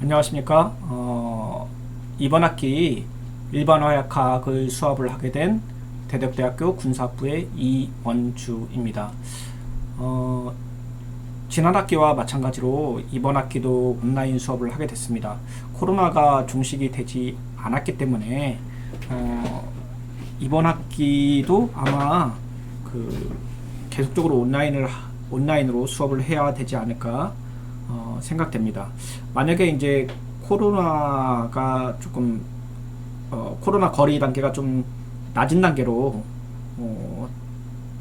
안녕하십니까. 어, 이번 학기 일반화약학을 수업을 하게 된 대덕대학교 군사부의 이원주입니다. 어, 지난 학기와 마찬가지로 이번 학기도 온라인 수업을 하게 됐습니다. 코로나가 종식이 되지 않았기 때문에 어, 이번 학기도 아마 그 계속적으로 온라인을 하- 온라인으로 수업을 해야 되지 않을까 어, 생각됩니다. 만약에 이제 코로나가 조금 어, 코로나 거리 단계가 좀 낮은 단계로 어,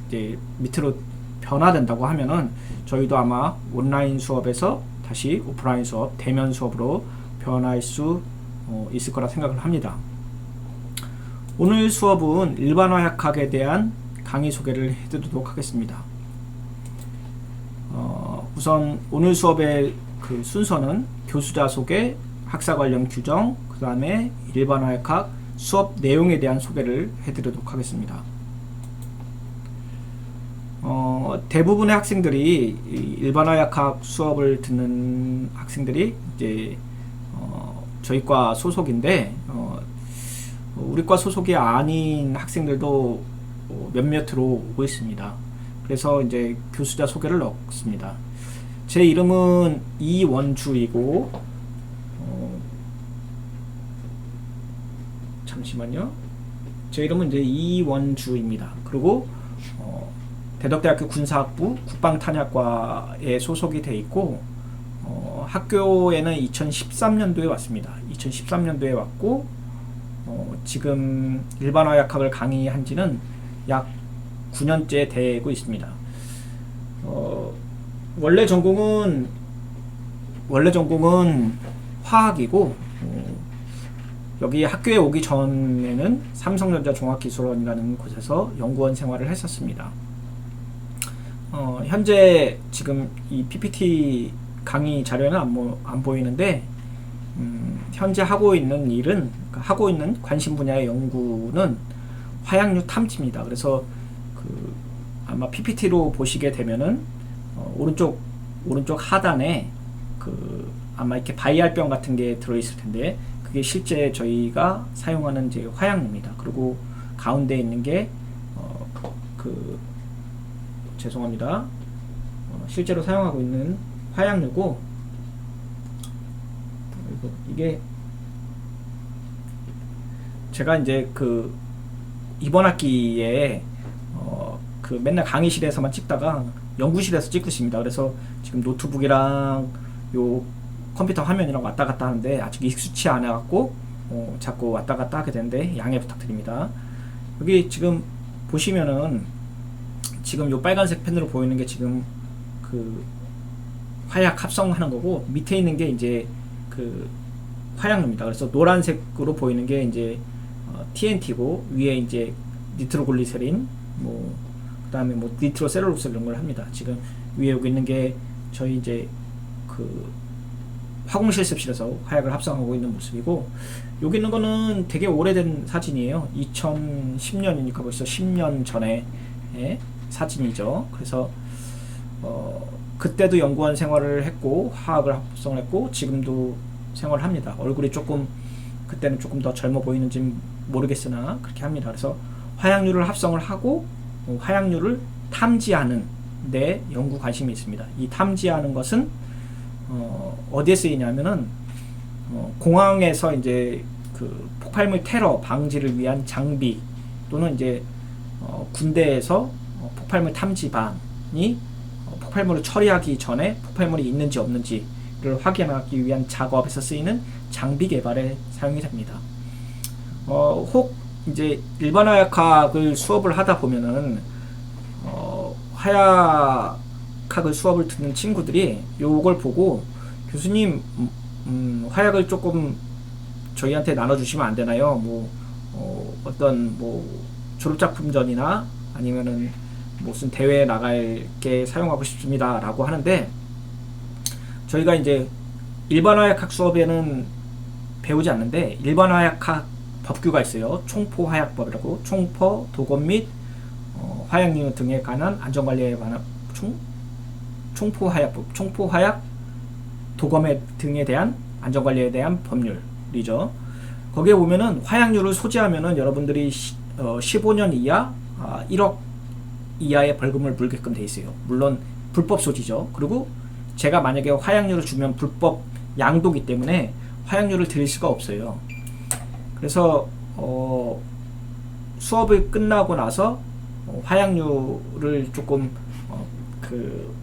이제 밑으로 변화된다고 하면은 저희도 아마 온라인 수업에서 다시 오프라인 수업, 대면 수업으로 변화할 수 어, 있을 거라 생각을 합니다. 오늘 수업은 일반화약학에 대한 강의 소개를 해드리도록 하겠습니다. 어, 우선 오늘 수업의 그 순서는 교수자 소개, 학사 관련 규정, 그 다음에 일반화약학 수업 내용에 대한 소개를 해드리도록 하겠습니다. 어, 대부분의 학생들이 이 일반화약학 수업을 듣는 학생들이 이제 어, 저희과 소속인데 어, 우리과 소속이 아닌 학생들도 어, 몇몇으로 오고 있습니다. 그래서 이제 교수자 소개를 넣습니다. 제 이름은 이원주이고 어, 잠시만요. 제 이름은 이제 이원주입니다. 그리고 어, 대덕대학교 군사학부 국방탄약과에 소속이 돼 있고 어, 학교에는 2013년도에 왔습니다. 2013년도에 왔고 어, 지금 일반화약학을 강의한 지는 약 9년째 되고 있습니다. 어, 원래 전공은 원래 전공은 화학이고 어, 여기 학교에 오기 전에는 삼성전자 종합기술원이라는 곳에서 연구원 생활을 했었습니다. 어, 현재 지금 이 PPT 강의 자료는 안, 보, 안 보이는데 음, 현재 하고 있는 일은 그러니까 하고 있는 관심 분야의 연구는 화약류 탐지입니다. 그래서 그 아마 PPT로 보시게 되면은 어, 오른쪽 오른쪽 하단에 그 아마 이렇게 바이알병 같은 게 들어 있을 텐데 그게 실제 저희가 사용하는 이제 화약류입니다. 그리고 가운데 있는 게 어, 그 죄송합니다. 어, 실제로 사용하고 있는 화약류고 이게 제가 이제 그 이번 학기에 어, 그 맨날 강의실에서만 찍다가 연구실에서 찍고 있습니다. 그래서 지금 노트북이랑 요 컴퓨터 화면이랑 왔다 갔다 하는데 아직 익숙치 않아 갖고 어, 자꾸 왔다 갔다 하게 되는데 양해 부탁드립니다. 여기 지금 보시면은 지금 요 빨간색 펜으로 보이는 게 지금 그 화약 합성하는 거고 밑에 있는 게 이제 그 화약입니다. 그래서 노란색으로 보이는 게 이제 어, TNT고 위에 이제 니트로글리세린 뭐 그다음에 뭐 니트로 셀룰로스 이런 걸 합니다. 지금 위에 여기 있는 게 저희 이제 그 화공 실습실에서 화약을 합성하고 있는 모습이고 여기 있는 거는 되게 오래된 사진이에요. 2010년이니까 벌써 10년 전에 의 사진이죠. 그래서 어, 그때도 연구원 생활을 했고 화학을 합성을 했고 지금도 생활을 합니다. 얼굴이 조금 그때는 조금 더 젊어 보이는지 모르겠으나 그렇게 합니다. 그래서 화약류를 합성을 하고 어, 화약류를 탐지하는 데 연구 관심이 있습니다. 이 탐지하는 것은 어, 어디에 쓰이냐면은 어, 공항에서 이제 그 폭발물 테러 방지를 위한 장비 또는 이제 어, 군대에서 어, 폭발물 탐지반이 어, 폭발물을 처리하기 전에 폭발물이 있는지 없는지를 확인하기 위한 작업에서 쓰이는 장비 개발에 사용이 됩니다. 어, 혹 이제 일반 화약학을 수업을 하다 보면은 어, 화약학을 수업을 듣는 친구들이 요걸 보고 교수님 음, 음, 화약을 조금 저희한테 나눠주시면 안 되나요? 뭐 어, 어떤 뭐 졸업작품전이나 아니면은 무슨 대회에 나갈 게 사용하고 싶습니다라고 하는데 저희가 이제 일반 화약학 수업에는 배우지 않는데 일반 화약학 법규가 있어요. 총포화약법이라고 총포, 도검 및 어, 화약류 등에 관한 안전관리에 관한 총 총포화약법, 총포화약 도검에 등에 대한 안전관리에 대한 법률이죠. 거기에 보면은 화약류를 소지하면은 여러분들이 시, 어, 15년 이하 아, 1억 이하의 벌금을 물게끔 돼 있어요. 물론 불법 소지죠. 그리고 제가 만약에 화약류를 주면 불법 양도기 때문에 화약류를 드릴 수가 없어요. 그래서 어, 수업이 끝나고 나서 어, 화약류를 조금 어, 그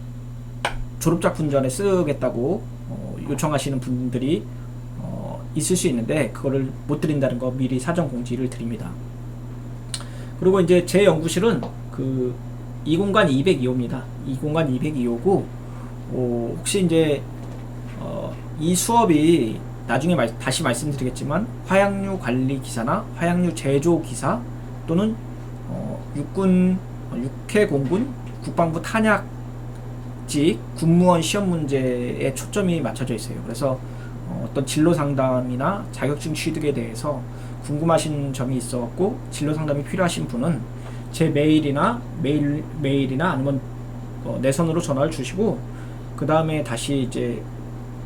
졸업작 분전에 쓰겠다고 어, 요청하시는 분들이 어, 있을 수 있는데 그거를 못 드린다는 거 미리 사전 공지를 드립니다. 그리고 이제 제 연구실은 그이 공간 202호입니다. 이 공간 202호고 어, 혹시 이제 어, 이 수업이 나중에 말- 다시 말씀드리겠지만 화약류 관리 기사나 화약류 제조 기사 또는 어, 육군 어, 육해 공군 국방부 탄약직 군무원 시험 문제에 초점이 맞춰져 있어요. 그래서 어, 어떤 진로 상담이나 자격증 취득에 대해서 궁금하신 점이 있었고 진로 상담이 필요하신 분은 제 메일이나 메일 메일이나 아니면 어, 내 손으로 전화를 주시고 그 다음에 다시 이제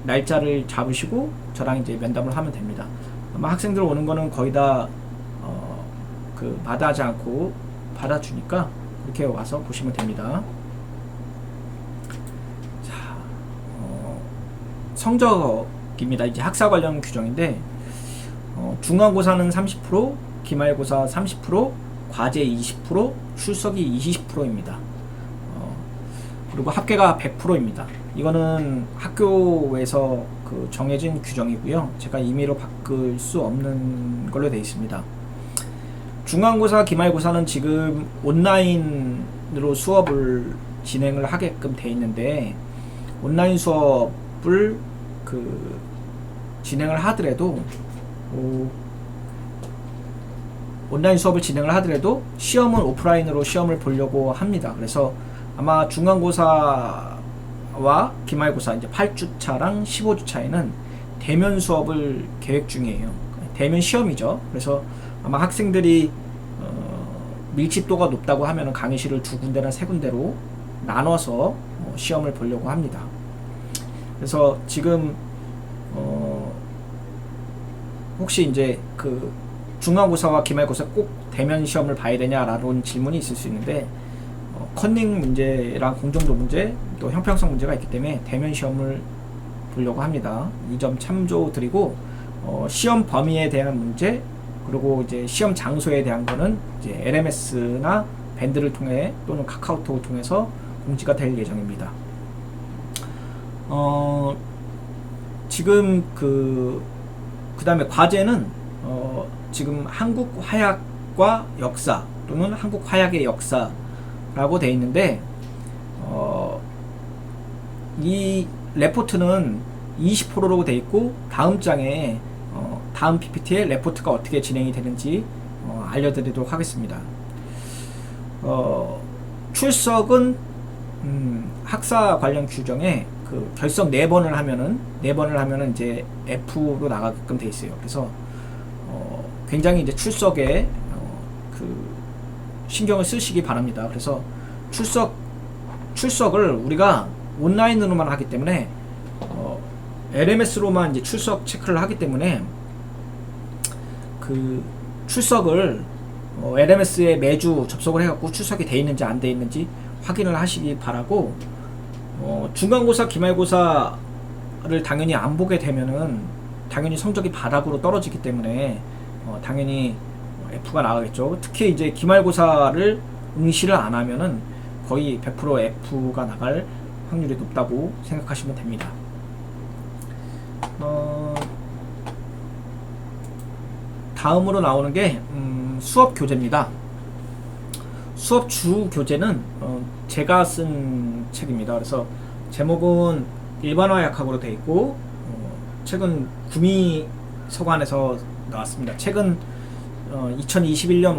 날짜를 잡으시고 저랑 이제 면담을 하면 됩니다. 아마 학생들 오는 거는 거의 다 어, 그 마다하지 않고 받아주니까 그렇게 와서 보시면 됩니다. 자, 어, 성적입니다. 이제 학사 관련 규정인데 어, 중간고사는 30%, 기말고사 30%, 과제 20%, 출석이 20%입니다. 어, 그리고 합계가 100%입니다. 이거는 학교에서 그 정해진 규정이고요. 제가 임의로 바꿀 수 없는 걸로 되어 있습니다. 중간고사, 기말고사는 지금 온라인으로 수업을 진행을 하게끔 돼 있는데 온라인 수업을 그 진행을 하더라도 어, 온라인 수업을 진행을 하더라도 시험은 오프라인으로 시험을 보려고 합니다. 그래서 아마 중간고사 와 기말고사 이제 8주차랑 15주차에는 대면 수업을 계획 중이에요. 대면 시험이죠. 그래서 아마 학생들이 어, 밀집도가 높다고 하면 강의실을 두 군데나 세 군데로 나눠서 어, 시험을 보려고 합니다. 그래서 지금 어, 혹시 이제 그 중간고사와 기말고사 꼭 대면 시험을 봐야 되냐라는 질문이 있을 수 있는데 어, 컨닝 문제랑 공정도 문제 또 형평성 문제가 있기 때문에 대면 시험을 보려고 합니다. 이 점 참조 드리고 어, 시험 범위에 대한 문제 그리고 이제 시험 장소에 대한 거는 이제 LMS나 밴드를 통해 또는 카카오톡을 통해서 공지가 될 예정입니다. 어, 지금 그 그 다음에 과제는 어, 지금 한국 화약과 역사 또는 한국 화약의 역사 라고 돼 있는데 어, 이 레포트는 20%로 돼 있고 다음 장에 어, 다음 PPT에 레포트가 어떻게 진행이 되는지 어, 알려드리도록 하겠습니다. 어, 출석은 음, 학사 관련 규정에 그 결석 네 번을 하면은 네 번을 하면은 이제 F로 나가게끔 돼 있어요. 그래서 어, 굉장히 이제 출석에 어, 그 신경을 쓰시기 바랍니다. 그래서 출석 출석을 우리가 온라인으로만 하기 때문에 어, LMS로만 이제 출석 체크를 하기 때문에 그 출석을 어, LMS에 매주 접속을 해갖고 출석이 돼 있는지 안 돼 있는지 확인을 하시기 바라고 어, 중간고사, 기말고사를 당연히 안 보게 되면은 당연히 성적이 바닥으로 떨어지기 때문에 어, 당연히 F가 나가겠죠. 특히 이제 기말고사를 응시를 안 하면은 거의 100% F가 나갈 확률이 높다고 생각하시면 됩니다. 어, 다음으로 나오는 게 음, 수업 교재입니다. 수업 주 교재는 어, 제가 쓴 책입니다. 그래서 제목은 일반화 약학으로 되어 있고 어, 책은 구미 서관에서 나왔습니다. 책은 어, 2021년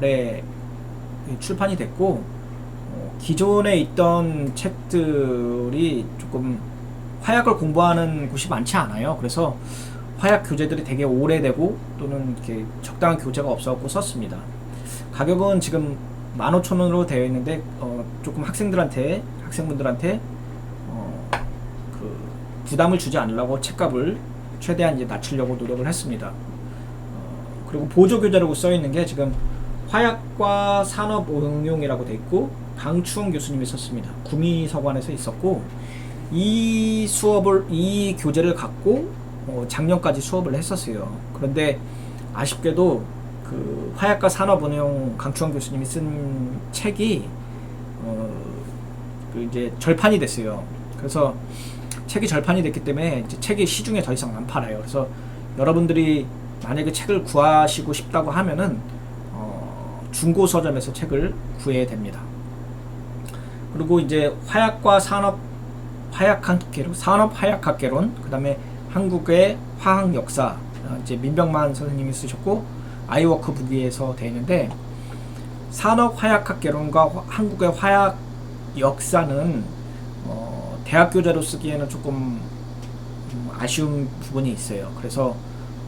5월에 출판이 됐고 어, 기존에 있던 책들이 조금 화약을 공부하는 곳이 많지 않아요. 그래서 화약 교재들이 되게 오래되고 또는 이렇게 적당한 교재가 없어갖고 썼습니다. 가격은 지금 15,000원으로 되어 있는데 어, 조금 학생들한테 학생분들한테 어, 그 부담을 주지 않으려고 책값을 최대한 이제 낮추려고 노력을 했습니다. 어, 그리고 보조 교재라고 써 있는 게 지금 화약과 산업 응용이라고 돼 있고 강추원 교수님이 썼습니다. 구미서관에서 있었고 이 수업을 이 교재를 갖고 어, 작년까지 수업을 했었어요. 그런데 아쉽게도 그 화약과 산업운용 강추원 교수님이 쓴 책이 어, 그 이제 절판이 됐어요. 그래서 책이 절판이 됐기 때문에 책이 시중에 더 이상 안 팔아요. 그래서 여러분들이 만약에 책을 구하시고 싶다고 하면은 어, 중고 서점에서 책을 구해야 됩니다. 그리고 이제 화약과 산업 화약학개론, 산업 화약학개론, 그다음에 한국의 화학 역사 어, 이제 민병만 선생님이 쓰셨고 아이워크 북위에서 되어 있는데 산업 화약학개론과 화- 한국의 화약 역사는 어, 대학 교재로 쓰기에는 조금 음, 아쉬운 부분이 있어요. 그래서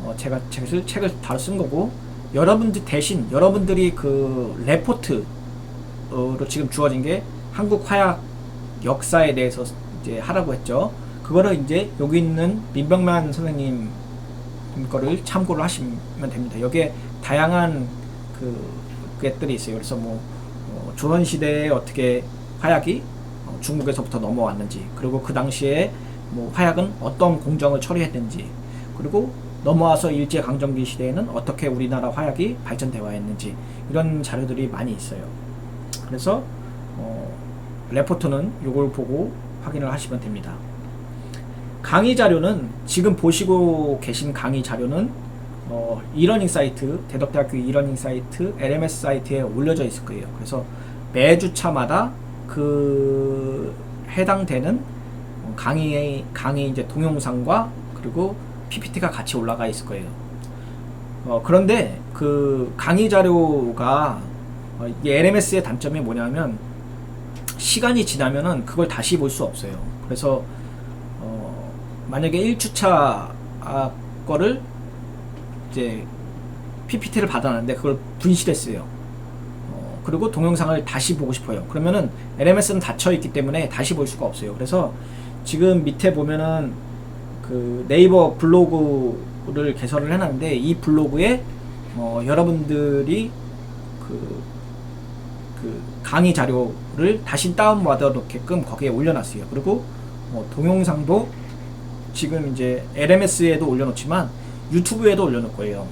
어, 제가 책을 책을 다뤄 쓴 거고 여러분들 대신 여러분들이 그 레포트로 지금 주어진 게 한국 화약 역사에 대해서 이제 하라고 했죠. 그거를 이제 여기 있는 민병만 선생님 거를 참고를 하시면 됩니다. 여기에 다양한 그 것들이 있어요. 그래서 뭐 어, 조선 시대에 어떻게 화약이 어, 중국에서부터 넘어왔는지, 그리고 그 당시에 뭐 화약은 어떤 공정을 처리했는지, 그리고 넘어와서 일제 강점기 시대에는 어떻게 우리나라 화약이 발전되어 왔는지 이런 자료들이 많이 있어요. 그래서 어, 레포트는 이걸 보고 확인을 하시면 됩니다. 강의 자료는 지금 보시고 계신 강의 자료는 어, 이러닝 사이트, 대덕대학교 이러닝 사이트, LMS 사이트에 올려져 있을 거예요. 그래서 매주 차마다 그 해당되는 강의의 강의 이제 동영상과 그리고 PPT가 같이 올라가 있을 거예요. 어, 그런데 그 강의 자료가 어, LMS의 단점이 뭐냐면 시간이 지나면은 그걸 다시 볼 수 없어요. 그래서 어, 만약에 1주차 아, 거를 이제 PPT를 받아놨는데 그걸 분실했어요. 어, 그리고 동영상을 다시 보고 싶어요. 그러면은 LMS는 닫혀 있기 때문에 다시 볼 수가 없어요. 그래서 지금 밑에 보면은 그 네이버 블로그를 개설을 해놨는데 이 블로그에 어, 여러분들이 그, 그 강의 자료를 다시 다운받아 놓게끔 거기에 올려놨어요. 그리고 어, 동영상도 지금 이제 LMS에도 올려놓지만 유튜브에도 올려놓을 거예요.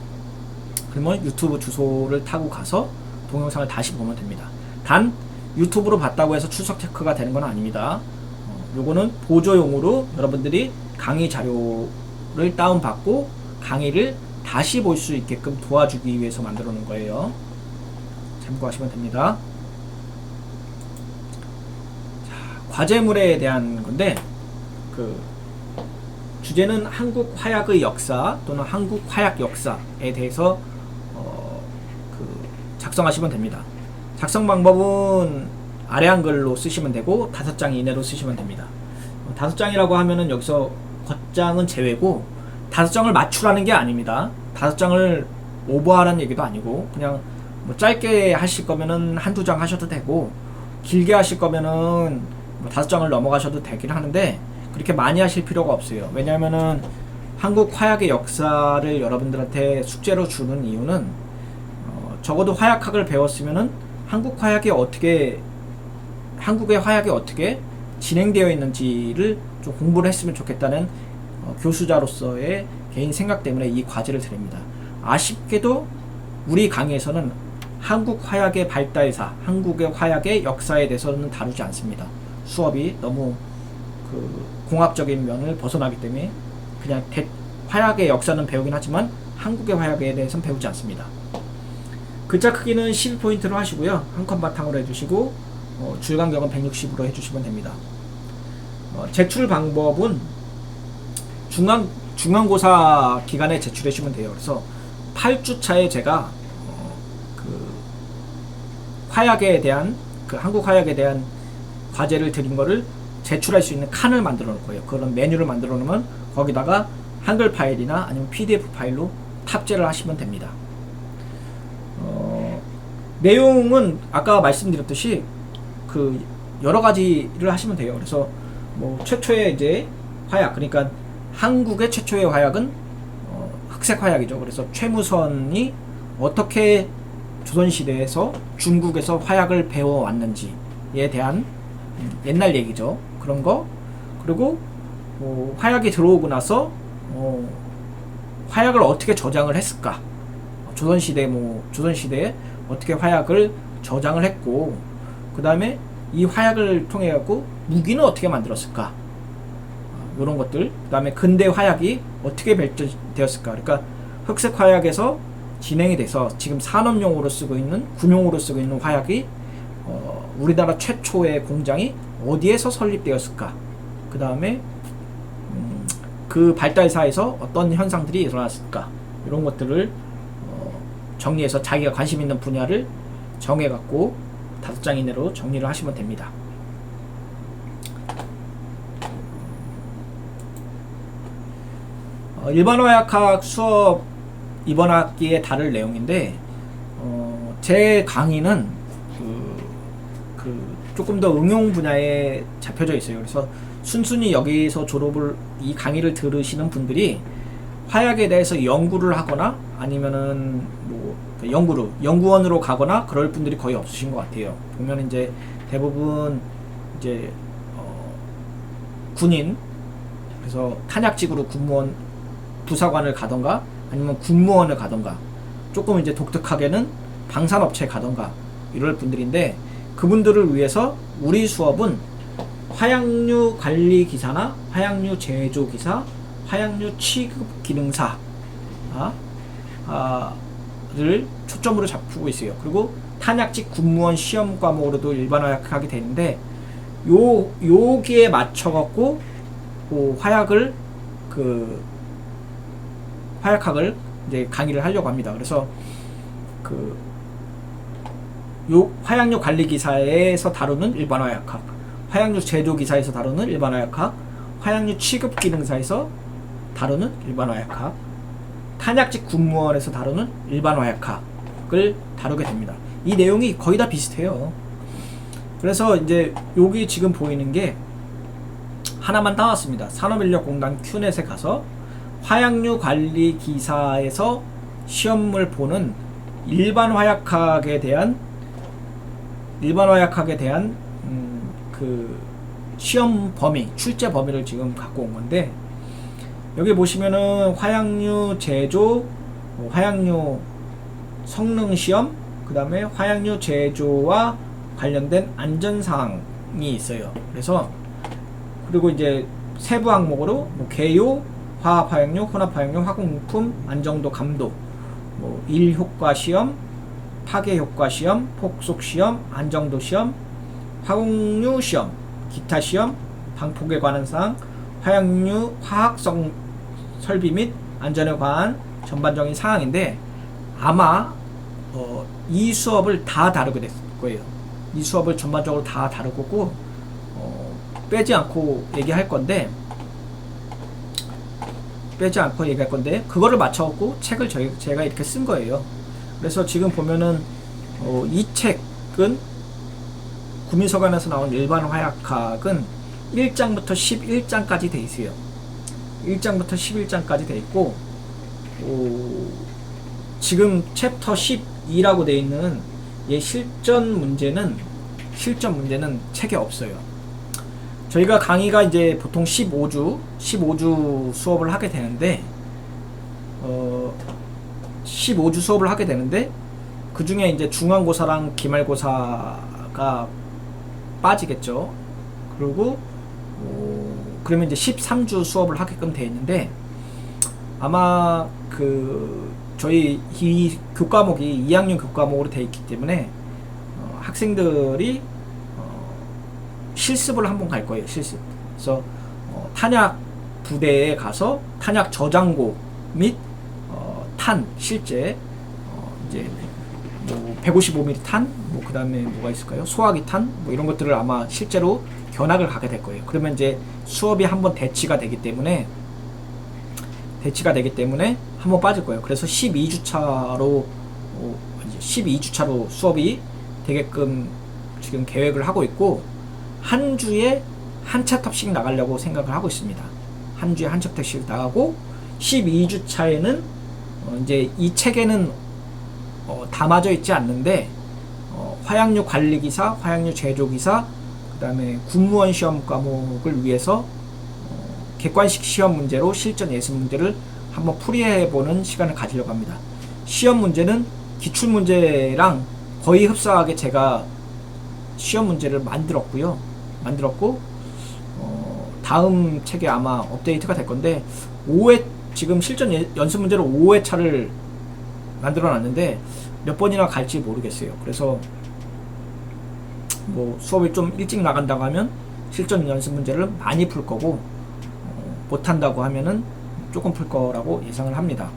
그러면 유튜브 주소를 타고 가서 동영상을 다시 보면 됩니다. 단 유튜브로 봤다고 해서 출석 체크가 되는 건 아닙니다. 어, 요거는 보조용으로 여러분들이 강의 자료를 다운받고 강의를 다시 볼 수 있게끔 도와주기 위해서 만들어 놓은 거예요. 참고하시면 됩니다. 자, 과제물에 대한 건데 그 주제는 한국 화약의 역사 또는 한국 화약 역사에 대해서 어, 그 작성하시면 됩니다. 작성 방법은 아래 한글로 쓰시면 되고 다섯 장 이내로 쓰시면 됩니다. 어, 다섯 장이라고 하면은 여기서 겉장은 제외고 다섯 장을 맞추라는 게 아닙니다. 다섯 장을 오버하라는 얘기도 아니고 그냥 뭐 짧게 하실 거면은 한두 장 하셔도 되고 길게 하실 거면은 뭐 다섯 장을 넘어가셔도 되긴 하는데 그렇게 많이 하실 필요가 없어요. 왜냐면은 한국 화약의 역사를 여러분들한테 숙제로 주는 이유는 어, 적어도 화약학을 배웠으면은 한국 화약이 어떻게 한국의 화약이 어떻게 진행되어 있는지를 좀 공부를 했으면 좋겠다는 어, 교수자로서의 개인 생각 때문에 이 과제를 드립니다. 아쉽게도 우리 강의에서는 한국 화약의 발달사, 한국의 화약의 역사에 대해서는 다루지 않습니다. 수업이 너무 그 공학적인 면을 벗어나기 때문에 그냥 대, 화약의 역사는 배우긴 하지만 한국의 화약에 대해서는 배우지 않습니다. 글자 크기는 12포인트로 하시고요. 한 컷 바탕으로 해주시고 어, 줄 간격은 160으로 해주시면 됩니다. 어, 제출 방법은 중간 중간고사 기간에 제출해 주시면 돼요. 그래서 8주차에 제가 어, 그 화약에 대한 그 한국 화약에 대한 과제를 드린 거를 제출할 수 있는 칸을 만들어 놓을 거예요. 그런 메뉴를 만들어 놓으면 거기다가 한글 파일이나 아니면 PDF 파일로 탑재를 하시면 됩니다. 어, 내용은 아까 말씀드렸듯이 그 여러 가지를 하시면 돼요. 그래서 뭐 최초에 이제 화약 그러니까 한국의 최초의 화약은 어, 흑색 화약이죠. 그래서 최무선이 어떻게 조선시대에서 중국에서 화약을 배워왔는지에 대한 음, 옛날 얘기죠. 그런 거 그리고 어, 화약이 들어오고 나서 어, 화약을 어떻게 저장을 했을까? 어, 조선시대 뭐 조선시대에 어떻게 화약을 저장을 했고 그 다음에 이 화약을 통해 갖고 무기는 어떻게 만들었을까? 이런 것들 그 다음에 근대 화약이 어떻게 발전되었을까? 그러니까 흑색 화약에서 진행이 돼서 지금 산업용으로 쓰고 있는 군용으로 쓰고 있는 화약이 어, 우리나라 최초의 공장이 어디에서 설립되었을까? 그 다음에 음, 그 발달사에서 어떤 현상들이 일어났을까? 이런 것들을 어, 정리해서 자기가 관심 있는 분야를 정해갖고 다섯 장 이내로 정리를 하시면 됩니다. 어, 일반화약학 수업 이번 학기에 다룰 내용인데 어, 제 강의는 그, 그 조금 더 응용 분야에 잡혀져 있어요. 그래서 순순히 여기서 졸업을 이 강의를 들으시는 분들이 화약에 대해서 연구를 하거나 아니면은 뭐 연구로 연구원으로 가거나 그럴 분들이 거의 없으신 것 같아요. 보면 이제 대부분 이제 어, 군인 그래서 탄약직으로 군무원 부사관을 가던가 아니면 군무원을 가던가 조금 이제 독특하게는 방산업체에 가던가 이럴 분들인데 그분들을 위해서 우리 수업은 화약류 관리 기사나 화약류 제조 기사, 화약류 취급 기능사 아, 아, 를 초점으로 잡고 있어요. 그리고 탄약직 군무원 시험 과목으로도 일반화약하게 되는데 요 요기에 맞춰 갖고 그 화약을 그 화약학을 이제 강의를 하려고 합니다. 그래서 그 요 화약류 관리 기사에서 다루는 일반 화약학, 화약류 제조 기사에서 다루는 일반 화약학, 화약류 취급 기능사에서 다루는 일반 화약학, 탄약직 군무원에서 다루는 일반 화약학을 다루게 됩니다. 이 내용이 거의 다 비슷해요. 그래서 이제 여기 지금 보이는 게 하나만 따왔습니다. 산업인력공단 큐넷에 가서 화약류 관리 기사에서 시험을 보는 일반 화약학에 대한 일반 화약학에 대한 음, 그 시험 범위, 출제 범위를 지금 갖고 온 건데 여기 보시면은 화약류 제조, 뭐 화약류 성능 시험, 그 다음에 화약류 제조와 관련된 안전 사항이 있어요. 그래서 그리고 이제 세부 항목으로 뭐 개요, 화학 화약류, 혼합 화약류, 화공품 안정도 감독, 뭐 일효과 시험, 파괴 효과 시험, 폭속 시험, 안정도 시험, 화공류 시험, 기타 시험, 방폭에 관한 사항, 화약류 화학성 설비 및 안전에 관한 전반적인 사항인데 아마 어, 이 수업을 다 다루게 될 거예요. 이 수업을 전반적으로 다 다룰 거고 어, 빼지 않고 얘기할 건데 빼지 않고 얘기할 건데 그거를 맞춰갖고 책을 저희, 제가 이렇게 쓴 거예요. 그래서 지금 보면은 어, 이 책은 구민서관에서 나온 일반 화약학은 1장부터 11장까지 돼 있어요. 1장부터 11장까지 돼 있고 어, 지금 챕터 12라고 돼 있는 이 실전 문제는 실전 문제는 책에 없어요. 저희가 강의가 이제 보통 15주, 15주 수업을 하게 되는데, 어, 15주 수업을 하게 되는데, 그 중에 이제 중간고사랑 기말고사가 빠지겠죠. 그리고, 어, 그러면 이제 13주 수업을 하게끔 돼 있는데, 아마 그, 저희 이 교과목이 2학년 교과목으로 돼 있기 때문에, 어, 학생들이 실습을 한번 갈 거예요. 실습. 그래서 어, 탄약 부대에 가서 탄약 저장고 및 어, 탄 실제 어, 이제 뭐 155mm 탄, 뭐 그다음에 뭐가 있을까요? 소화기 탄, 뭐 이런 것들을 아마 실제로 견학을 가게 될 거예요. 그러면 이제 수업이 한번 대치가 되기 때문에 대치가 되기 때문에 한번 빠질 거예요. 그래서 12주차로 어, 12주차로 수업이 되게끔 지금 계획을 하고 있고 한 주에 한 챕터씩 나가려고 생각을 하고 있습니다. 한 주에 한 챕터씩 나가고 12주 차에는 어, 이제 이 책에는 어, 담아져 있지 않는데 어, 화약류 관리 기사, 화약류 제조 기사, 그 다음에 군무원 시험 과목을 위해서 어, 객관식 시험 문제로 실전 예습 문제를 한번 풀이해 보는 시간을 가지려고 합니다. 시험 문제는 기출 문제랑 거의 흡사하게 제가 시험 문제를 만들었고요. 만들었고 어, 다음 책에 아마 업데이트가 될 건데 5회 지금 실전 예- 연습 문제로 5회 차를 만들어 놨는데 몇 번이나 갈지 모르겠어요. 그래서 뭐 수업을 좀 일찍 나간다고 하면 실전 연습 문제를 많이 풀 거고 어, 못한다고 하면은 조금 풀 거라고 예상을 합니다.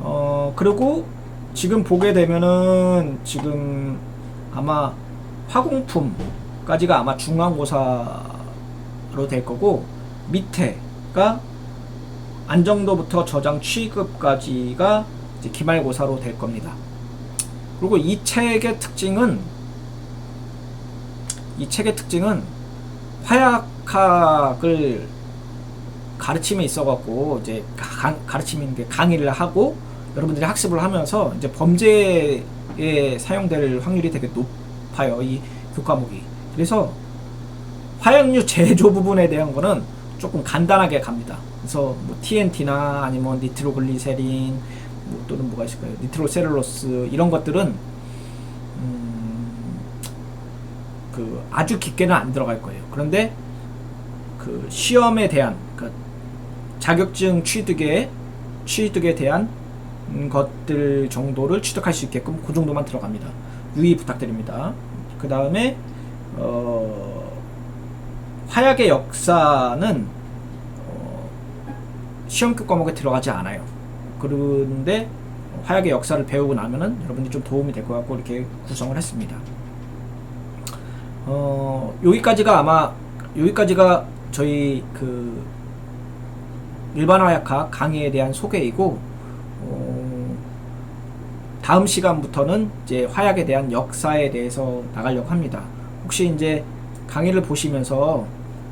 어 그리고 지금 보게 되면은 지금 아마 화공품까지가 아마 중간고사로 될 거고 밑에가 안정도부터 저장 취급까지가 기말고사로 될 겁니다. 그리고 이 책의 특징은 이 책의 특징은 화약학을 가르침에 있어 갖고 이제 강, 가르치는 게 강의를 하고 여러분들이 학습을 하면서 이제 범죄에 사용될 확률이 되게 높아요 이 교과목이 그래서 화약류 제조 부분에 대한 거는 조금 간단하게 갑니다 그래서 뭐 TNT나 아니면 니트로글리세린 뭐 또는 뭐가 있을까요 니트로셀룰로스 이런 것들은 음, 그 아주 깊게는 안 들어갈 거예요 그런데 그 시험에 대한 그 자격증 취득에 취득에 대한 음, 것들 정도를 취득할 수 있게끔 그 정도만 들어갑니다. 유의 부탁드립니다. 그 다음에 어, 화약의 역사는 어, 시험급 과목에 들어가지 않아요. 그런데 화약의 역사를 배우고 나면은 여러분이 좀 도움이 될 것 같고 이렇게 구성을 했습니다. 어, 여기까지가 아마 여기까지가 저희 그 일반 화약학 강의에 대한 소개이고 어, 다음 시간부터는 이제 화약에 대한 역사에 대해서 나가려고 합니다. 혹시 이제 강의를 보시면서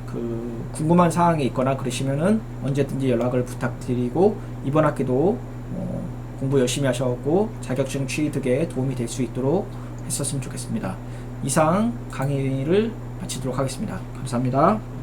그 궁금한 사항이 있거나 그러시면은 언제든지 연락을 부탁드리고 이번 학기도 어, 공부 열심히 하셨고 자격증 취득에 도움이 될 수 있도록 했었으면 좋겠습니다. 이상 강의를 마치도록 하겠습니다. 감사합니다.